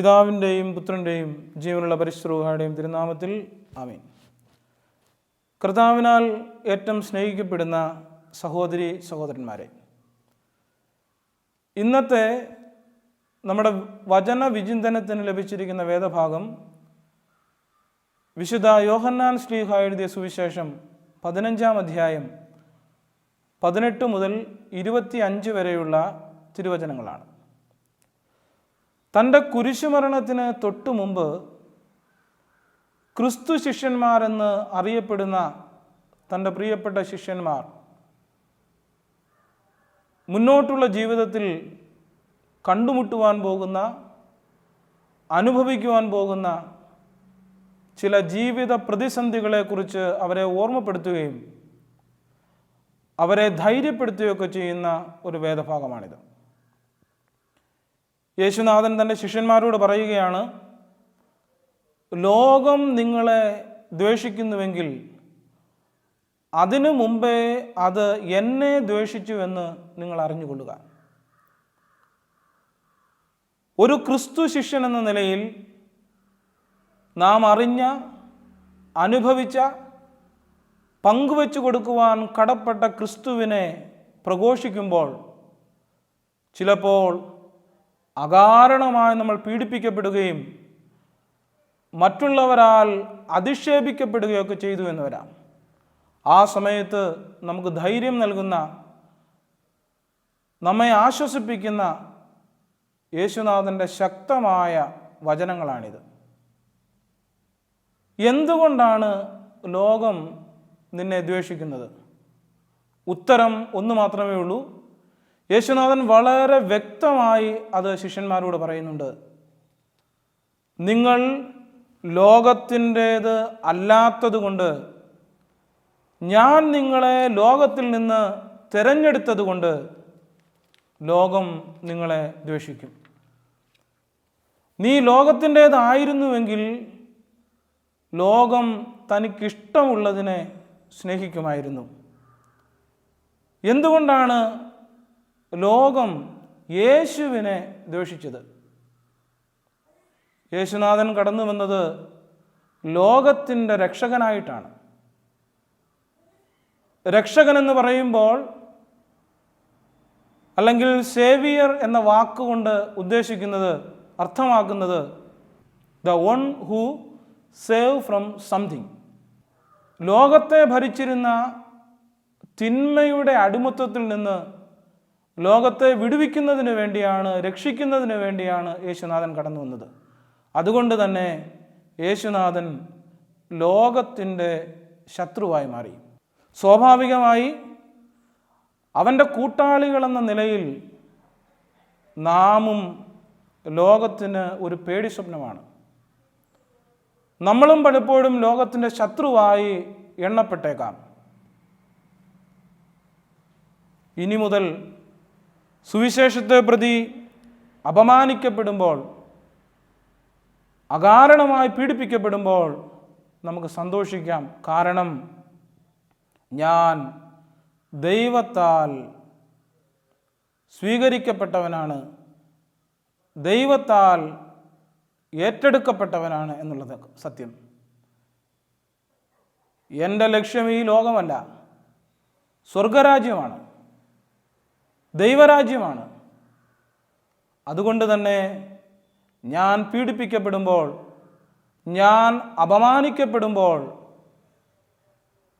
പിതാവിന്റെയും പുത്രന്റെയും ജീവനുള്ള പരിശ്രൂഹാടെയും തിരുനാമത്തിൽ ആമീൻ. കർത്താവിനാൽ ഏറ്റവും സ്നേഹിക്കപ്പെടുന്ന സഹോദരി സഹോദരന്മാരെ ഇന്നത്തെ നമ്മുടെ വചന വിചിന്തനത്തിന് ലഭിച്ചിരിക്കുന്ന വേദഭാഗം വിശുദ്ധ യോഹന്നാൻ ശ്ലീഹ എഴുതിയ സുവിശേഷം പതിനഞ്ചാം അധ്യായം പതിനെട്ട് മുതൽ ഇരുപത്തി അഞ്ച് വരെയുള്ള തിരുവചനങ്ങളാണ്. തന്റെ കുരിശുമരണത്തിന് തൊട്ടു മുമ്പ് ക്രിസ്തു ശിഷ്യന്മാരെന്ന് അറിയപ്പെടുന്ന തന്റെ പ്രിയപ്പെട്ട ശിഷ്യന്മാർ മുന്നോട്ടുള്ള ജീവിതത്തിൽ കണ്ടുമുട്ടുവാൻ പോകുന്ന അനുഭവിക്കുവാൻ പോകുന്ന ചില ജീവിത പ്രതിസന്ധികളെക്കുറിച്ച് അവരെ ഓർമ്മപ്പെടുത്തുകയും അവരെ ധൈര്യപ്പെടുത്തുകയൊക്കെ ചെയ്യുന്ന ഒരു വേദഭാഗമാണിത്. യേശുനാഥൻ തന്റെ ശിഷ്യന്മാരോട് പറയുകയാണ് ലോകം നിങ്ങളെ ദ്വേഷിക്കുന്നുവെങ്കിൽ അതിനു മുമ്പേ അത് എന്നെ ദ്വേഷിച്ചുവെന്ന് നിങ്ങൾ അറിഞ്ഞുകൊള്ളുക. ഒരു ക്രിസ്തു ശിഷ്യൻ എന്ന നിലയിൽ നാം അറിഞ്ഞ അനുഭവിച്ച പങ്കുവെച്ചു കൊടുക്കുവാൻ കടപ്പെട്ട ക്രിസ്തുവിനെ പ്രഘോഷിക്കുമ്പോൾ ചിലപ്പോൾ അകാരണമായി നമ്മൾ പീഡിപ്പിക്കപ്പെടുകയും മറ്റുള്ളവരാൽ അധിക്ഷേപിക്കപ്പെടുകയൊക്കെ ചെയ്തു എന്ന് വരാം. ആ സമയത്ത് നമുക്ക് ധൈര്യം നൽകുന്ന നമ്മെ ആശ്വസിപ്പിക്കുന്ന യേശുനാഥന്റെ ശക്തമായ വചനങ്ങളാണിത്. എന്തുകൊണ്ടാണ് ലോകം നിന്നെ ദ്വേഷിക്കുന്നത്? ഉത്തരം ഒന്ന് മാത്രമേ ഉള്ളൂ. യേശുനാഥൻ വളരെ വ്യക്തമായി അത് ശിഷ്യന്മാരോട് പറയുന്നുണ്ട്. നിങ്ങൾ ലോകത്തിന്റേത് അല്ലാത്തതുകൊണ്ട് ഞാൻ നിങ്ങളെ ലോകത്തിൽ നിന്ന് തിരഞ്ഞെടുത്തതുകൊണ്ട് ലോകം നിങ്ങളെ ദ്വേഷിക്കും. നീ ലോകത്തിന്റേതായിരുന്നുവെങ്കിൽ ലോകം തനിക്കിഷ്ടമുള്ളതിനെ സ്നേഹിക്കുമായിരുന്നു. എന്തുകൊണ്ടാണ് ലോകം യേശുവിനെ ദ്വേഷിച്ചത്. യേശുനാഥൻ കടന്നു വന്നത് ലോകത്തിന്റെ രക്ഷകനായിട്ടാണ്. രക്ഷകൻ എന്ന് പറയുമ്പോൾ അല്ലെങ്കിൽ സേവിയർ എന്ന വാക്കുകൊണ്ട് ഉദ്ദേശിക്കുന്നത് അർത്ഥമാക്കുന്നത് the one who save from something. ലോകത്തെ ഭരിച്ചിരുന്ന തിന്മയുടെ അടിമത്വത്തിൽ നിന്ന് ലോകത്തെ വിടുവിക്കുന്നതിന് വേണ്ടിയാണ് രക്ഷിക്കുന്നതിന് വേണ്ടിയാണ് യേശുനാഥൻ കടന്നു വന്നത്. അതുകൊണ്ട് തന്നെ യേശുനാഥൻ ലോകത്തിന്റെ ശത്രുവായി മാറി. സ്വാഭാവികമായി അവന്റെ കൂട്ടാളികളെന്ന നിലയിൽ നാമും ലോകത്തിന് ഒരു പേടി സ്വപ്നമാണ്. നമ്മളും പലപ്പോഴും ലോകത്തിന്റെ ശത്രുവായി എണ്ണപ്പെട്ടേക്കാം. ഇനി മുതൽ സുവിശേഷത്തെ പ്രതി അപമാനിക്കപ്പെടുമ്പോൾ അകാരണമായി പീഡിപ്പിക്കപ്പെടുമ്പോൾ നമുക്ക് സന്തോഷിക്കാം. കാരണം ഞാൻ ദൈവത്താൽ സ്വീകരിക്കപ്പെട്ടവനാണ്. ദൈവത്താൽ ഏറ്റെടുക്കപ്പെട്ടവനാണ് എന്നുള്ളത് സത്യം. എന്റെ ലക്ഷ്യം ഈ ലോകമല്ല. സ്വർഗരാജ്യമാണ്. ദൈവരാജ്യമാണ്. അതുകൊണ്ട് തന്നെ ഞാൻ പീഡിപ്പിക്കപ്പെടുമ്പോൾ ഞാൻ അപമാനിക്കപ്പെടുമ്പോൾ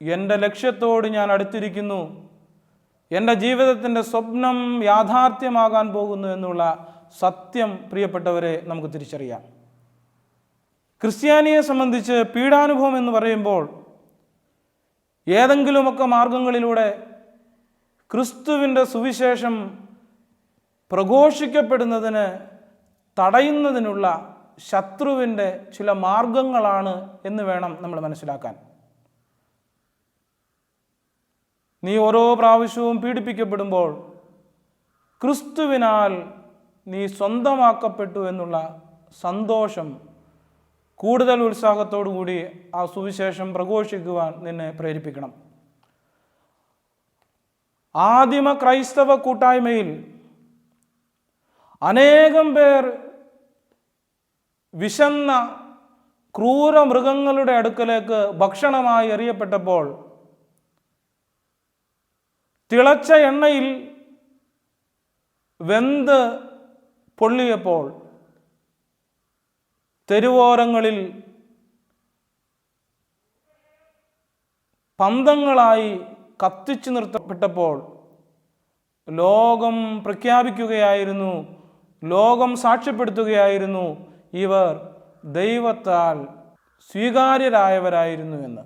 എന്റെ ലക്ഷ്യത്തോട് ഞാൻ അടുത്തിരിക്കുന്നു. എന്റെ ജീവിതത്തിന്റെ സ്വപ്നം യാഥാർത്ഥ്യമാകാൻ പോകുന്നു എന്നുള്ള സത്യം പ്രിയപ്പെട്ടവരെ നമുക്ക് തിരിച്ചറിയാം. ക്രിസ്ത്യാനിയെ സംബന്ധിച്ച് പീഡാനുഭവം എന്ന് പറയുമ്പോൾ ഏതെങ്കിലുമൊക്കെ മാർഗങ്ങളിലൂടെ ക്രിസ്തുവിന്റെ സുവിശേഷം പ്രഘോഷിക്കപ്പെടുന്നതിന് തടയുന്നതിനുള്ള ശത്രുവിന്റെ ചില മാർഗങ്ങളാണ് എന്ന് വേണം നമ്മൾ മനസ്സിലാക്കാൻ. നീ ഓരോ പ്രാവശ്യവും പീഡിപ്പിക്കപ്പെടുമ്പോൾ ക്രിസ്തുവിനാൽ നീ സ്വന്തമാക്കപ്പെട്ടു എന്നുള്ള സന്തോഷം കൂടുതൽ ഉത്സാഹത്തോടു കൂടി ആ സുവിശേഷം പ്രഘോഷിക്കുവാൻ നിന്നെ പ്രേരിപ്പിക്കണം. ആദിമ ക്രൈസ്തവ കൂട്ടായ്മയിൽ അനേകം പേർ വിശന്ന ക്രൂര മൃഗങ്ങളുടെ അടുക്കലേക്ക് ഭക്ഷണമായി എറിയപ്പെട്ടപ്പോൾ തിളച്ച എണ്ണയിൽ വെന്ത് പൊള്ളിയപ്പോൾ തെരുവോരങ്ങളിൽ പന്തങ്ങളായി കത്തിച്ചു നിർത്തപ്പെട്ടപ്പോൾ ലോകം പ്രഖ്യാപിക്കുകയായിരുന്നു ലോകം സാക്ഷ്യപ്പെടുത്തുകയായിരുന്നു ഇവർ ദൈവത്താൽ സ്വീകാര്യരായവരായിരുന്നു എന്ന്.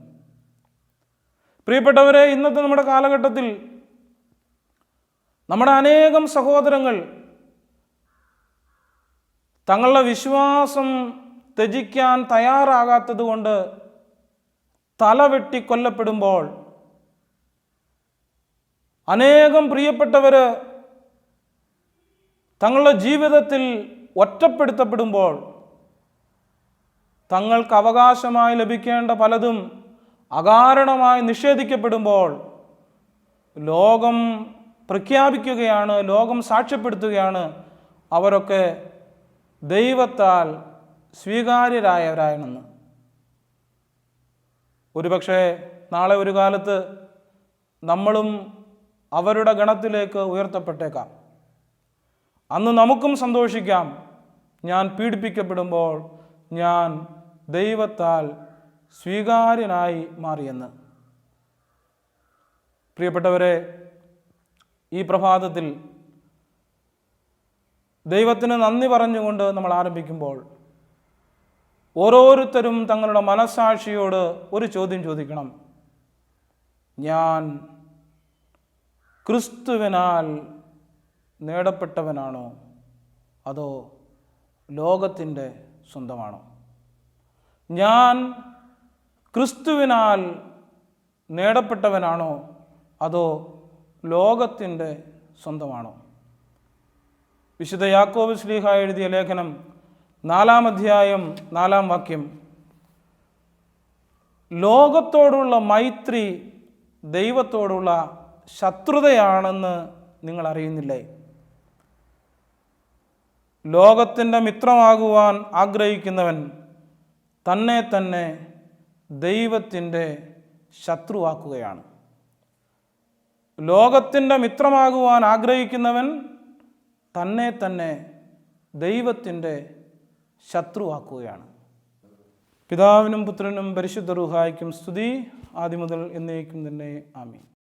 പ്രിയപ്പെട്ടവരെ ഇന്നത്തെ നമ്മുടെ കാലഘട്ടത്തിൽ നമ്മുടെ അനേകം സഹോദരങ്ങൾ തങ്ങളുടെ വിശ്വാസം ത്യജിക്കാൻ തയ്യാറാകാത്തത് കൊണ്ട് തലവെട്ടി കൊല്ലപ്പെടുമ്പോൾ അനേകം പ്രിയപ്പെട്ടവർ തങ്ങളുടെ ജീവിതത്തിൽ ഒറ്റപ്പെടുത്തപ്പെടുമ്പോൾ തങ്ങൾക്ക് അവകാശമായി ലഭിക്കേണ്ട പലതും അകാരണമായി നിഷേധിക്കപ്പെടുമ്പോൾ ലോകം പ്രഖ്യാപിക്കുകയാണ് ലോകം സാക്ഷ്യപ്പെടുത്തുകയാണ് അവരൊക്കെ ദൈവത്താൽ സ്വീകാര്യരായവരായണെന്ന് ഒരുപക്ഷെ നാളെ ഒരു കാലത്ത് നമ്മളും അവരുടെ ഗണത്തിലേക്ക് ഉയർത്തപ്പെട്ടേക്കാം. അന്ന് നമുക്കും സന്തോഷിക്കാം. ഞാൻ പീഡിപ്പിക്കപ്പെടുമ്പോൾ ഞാൻ ദൈവത്താൽ സ്വീകാര്യനായി മാറിയെന്ന്. പ്രിയപ്പെട്ടവരെ ഈ പ്രഭാതത്തിൽ ദൈവത്തിന് നന്ദി പറഞ്ഞുകൊണ്ട് നമ്മൾ ആരംഭിക്കുമ്പോൾ ഓരോരുത്തരും തങ്ങളുടെ മനസ്സാക്ഷിയോട് ഒരു ചോദ്യം ചോദിക്കണം. ഞാൻ ക്രിസ്തുവിനാൽ നേടപ്പെട്ടവനാണോ അതോ ലോകത്തിന്റെ സ്വന്തമാണോ? ഞാൻ ക്രിസ്തുവിനാൽ നേടപ്പെട്ടവനാണോ അതോ ലോകത്തിന്റെ സ്വന്തമാണോ? വിശുദ്ധ യാക്കോബ് ശ്ലീഹ എഴുതിയ ലേഖനം നാലാം അധ്യായം നാലാം വാക്യം. ലോകത്തോടുള്ള മൈത്രി ദൈവത്തോടുള്ള ശത്രുതയാണെന്ന് നിങ്ങൾ അറിയുന്നില്ലേ? ലോകത്തിന്റെ മിത്രമാകുവാൻ ആഗ്രഹിക്കുന്നവൻ തന്നെ തന്നെ ദൈവത്തിന്റെ ശത്രുവാക്കുകയാണ്. ലോകത്തിന്റെ മിത്രമാകുവാൻ ആഗ്രഹിക്കുന്നവൻ തന്നെ തന്നെ ദൈവത്തിന്റെ ശത്രുവാക്കുകയാണ്. പിതാവിനും പുത്രനും പരിശുദ്ധ റുഹായ്ക്കും സ്തുതി. ആദ്യം മുതൽ എന്നേക്കും തന്നെ ആമീൻ.